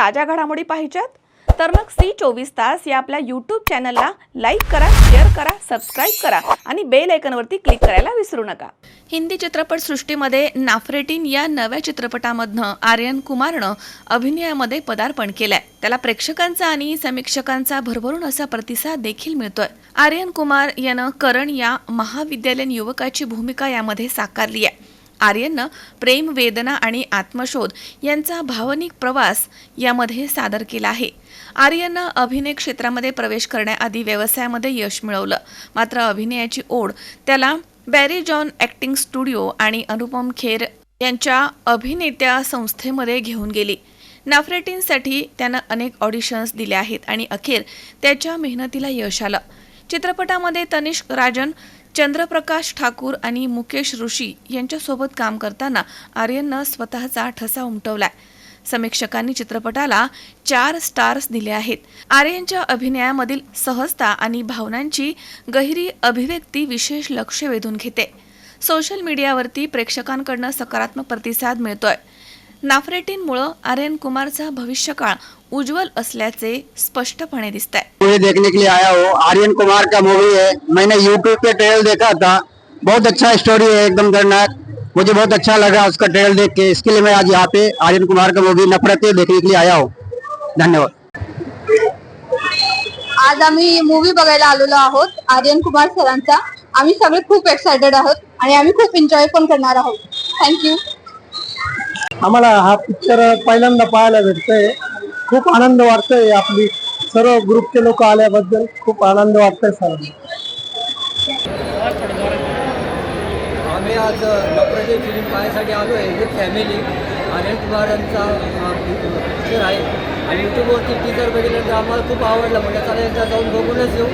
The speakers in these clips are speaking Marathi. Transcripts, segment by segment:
ताज्या घडामोडी पाहिजेत? तर मग सी चोवीस तास या आपल्या यूट्यूब चॅनलला लाईक करा शेअर करा सबस्क्राईब करा आणि बेल आयकनवरती क्लिक करायला विसरू नका. हिंदी चित्रपटसृष्टीमध्ये नाफरेटीन या नव्या चित्रपटामधनं आर्यन कुमारनं अभिनयामध्ये पदार्पण केलंय. त्याला प्रेक्षकांचा आणि समीक्षकांचा भरभरून असा प्रतिसाद देखील मिळतोय. आर्यन कुमार यानं करण या महाविद्यालयीन युवकाची भूमिका यामध्ये साकारली आहे. आर्यननं प्रेम वेदना आणि आत्मशोध यांचा भावनिक प्रवास यामध्ये सादर केला आहे. आर्यननं अभिनय क्षेत्रामध्ये प्रवेश करण्याआधी व्यवसायामध्ये यश मिळवलं. मात्र अभिनयाची ओढ त्याला बॅरी जॉन ॲक्टिंग स्टुडिओ आणि अनुपम खेर यांच्या अभिनेत्या संस्थेमध्ये घेऊन गेली. नाफ्रेटीनसाठी त्यानं अनेक ऑडिशन्स दिल्या आहेत आणि अखेर त्याच्या मेहनतीला यश आलं. चित्रपटामध्ये तनिष्क राजन चंद्रप्रकाश ठाकूर आणि मुकेश ऋषी यांच्यासोबत काम करताना आर्यननं स्वतःचा ठसा उमटवलाय. समीक्षकांनी चित्रपटाला चार स्टार्स दिले आहेत. आर्यनच्या अभिनयामधील सहजता आणि भावनांची गहिरी अभिव्यक्ती विशेष लक्ष वेधून घेते. सोशल मीडियावरती प्रेक्षकांकडनं सकारात्मक प्रतिसाद मिळतोय. नाफरेटीनमुळं आर्यन कुमारचा भविष्यकाळ उज्ज्वल असल्याचे स्पष्टपणे दिसत आहे मूवी देखने के लिए आया हूँ. आर्यन कुमार का मूवी है. मैंने यूट्यूब पे ट्रेलर देखा था. बहुत अच्छा स्टोरी है एकदम दर्दनाक. मुझे बहुत अच्छा लगा उसका ट्रेलर देख के. इसके लिए मैं आज यहाँ पे आर्यन कुमार का मूवी नफरतें देखने के लिए आया हूँ. धन्यवाद. आज आम्ही मूवी बघायला आलेलो आहोत आर्यन कुमार सरांचा. आम्ही सगळे खूप एक्सायटेड आहोत आणि आम्ही खूप एन्जॉय पण करणार आहोत. थँक्यू आम्हाला हा पिक्चर पहिल्यांदा पाहायला भेटतोय. खूप आनंद वाटतोय आपली सर्व ग्रुपचे लोक आल्याबद्दल. खूप आनंद वाटतोय सर आम्ही आज डॉक्टरचे फिल्म पाहण्यासाठी आलो आहे विथ फॅमिली अनिल कुमारांचा पिक्चर आहे. आणि यूट्यूबवरती टीचर बघितल्यानंतर आम्हाला खूप आवडलं. म्हणजे चला एकदा जाऊन बघूनच येऊ.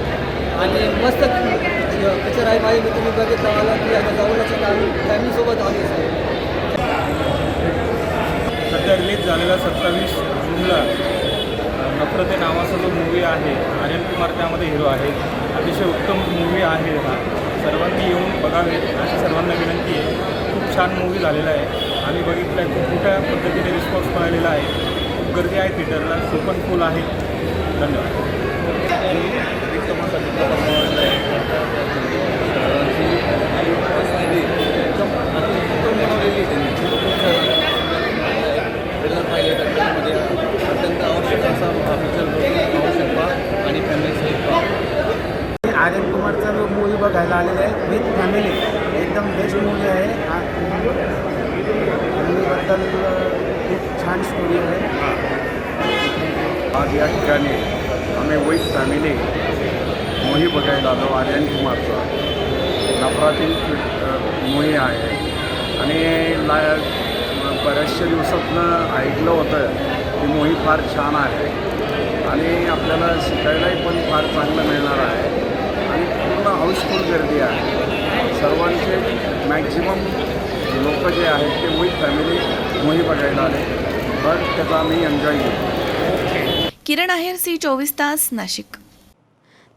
आणि मस्त पिक्चर आहे. भाई मी तुम्ही बघितलं. मला की आता जाऊनच आम्ही फॅमिलीसोबत आलो रिलीज झालेला सत्तावीस जूनला नफरते नावाचा जो मूवी आहे आर्यन कुमार त्यामध्ये हिरो आहे. अतिशय उत्तम मूवी आहे हा. सर्वांनी येऊन बघावेत अशी सर्वांना विनंती आहे. खूप छान मूवी झालेला आहे. आम्ही बघितलं आहे खूप मोठ्या पद्धतीने रिस्पॉन्स मिळालेला आहे. खूप गर्दी आहे थिएटरला सोपन फुल आहे. धन्यवाद. आर्यन कुमारचा जो मूवी बघायला आलेला आहे विथ फॅमिली एकदम बेस्ट मूवी आहे. मूवीबद्दल खूप छान स्टोरी आहे. आज या ठिकाणी आम्ही विथ फॅमिली मोही बघायला आलो आर्यन कुमारचा. नफरातील मोही आहे. आणि ला बऱ्याचशा दिवसातनं ऐकलं होतं की मोही फार छान आहे. आणि आपल्याला शिकायलाही पण फार चांगलं मिळणार आहे. हाऊसफुल गर्दी आहे. सर्वांचे मॅक्झिमम लोक जे आहेत ते मोहित फॅमिली मोही बघायला आले. बट त्याचा आम्ही एन्जॉय केला. किरण आहेर सी चोवीस तास नाशिक.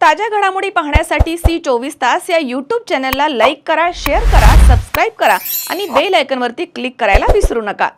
ताज्या घडामोडी पाहण्यासाठी सी चोवीस तास या यूट्यूब चॅनलला लाईक करा शेअर करा सबस्क्राईब करा आणि बेल आयकनवरती क्लिक करायला विसरू नका.